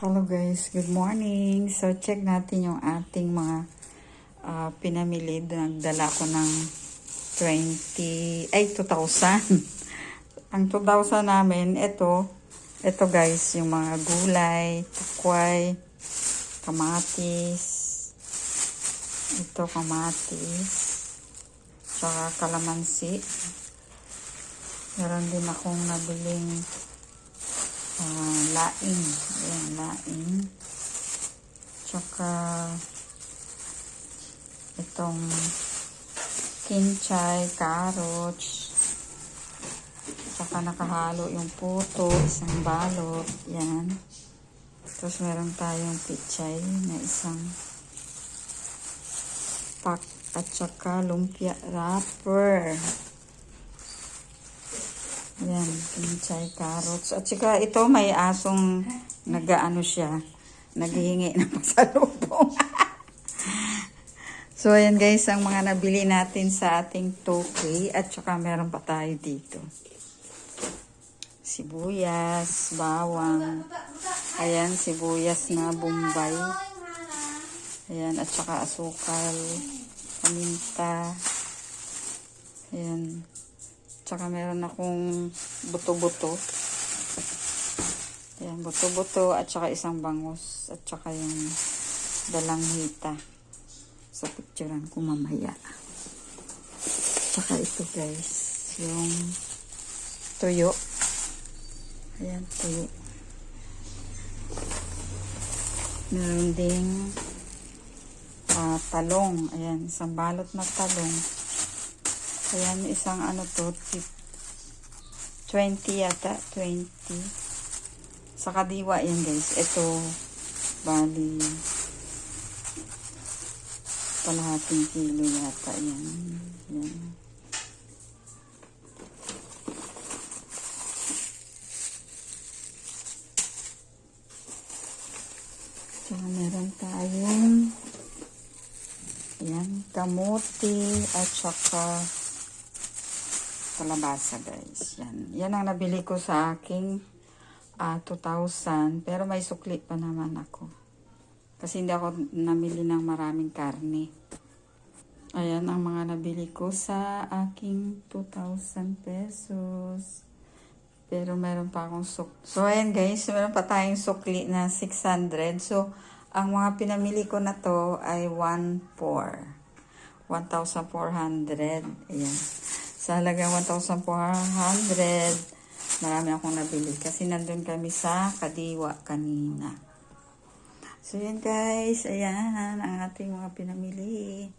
Hello guys, good morning. So check natin yung ating mga ah, pinamili. Nagdala ko ng 20, ay 2,000. Ang 2,000 namin, ito, ito guys, yung mga gulay, tukway, kamatis, ito kamatis, tsaka kalamansi. Meron din akong nabiling ah, laing. Ayan, laing. Tsaka itong kinchay, carrots. Tsaka nakahalo yung puto, isang balot. Yan. Tapos meron tayong pichay na isang pack at tsaka lumpia wrapper. Yan, kinchay, carrots. At saka ito may asong nagaano siya, naghihingi ng pasalubong. so ayan guys, ang mga nabili natin sa ating toke at saka meron pa tayo dito. Sibuyas, bawang. Ayan, sibuyas na bombay. Ayan, at saka asukal, paminta. Ayan. Tsaka meron akong buto-buto. Ayan, buto-buto at saka isang bangus. At saka yung dalang hita. Sa picturean ko mamaya. Tsaka ito guys, yung tuyo. Ayan, tuyo. Meron ding ah, talong. Ayan, isang balot na talong. Ayan, isang ano to, tip- 20 yata, 20. Sa kadiwa yan guys. Ito, bali, kalahating kilo yata yan. Yan. Tsaka meron tayong yan, kamuti at saka kalabasa guys. Yan. Yan ang nabili ko sa aking ah, 2,000. Pero may sukli pa naman ako. Kasi hindi ako namili ng maraming karne. Ayan ang mga nabili ko sa aking 2,000 pesos. Pero meron pa akong suk. So, ayan guys, meron pa tayong sukli na 600. So, ang mga pinamili ko na to ay 1,400. 1,400. Ayan. Sa halagang 1,400, marami akong nabili. Kasi nandun kami sa Kadiwa kanina. So, yan guys. Ayan ang ating mga pinamili.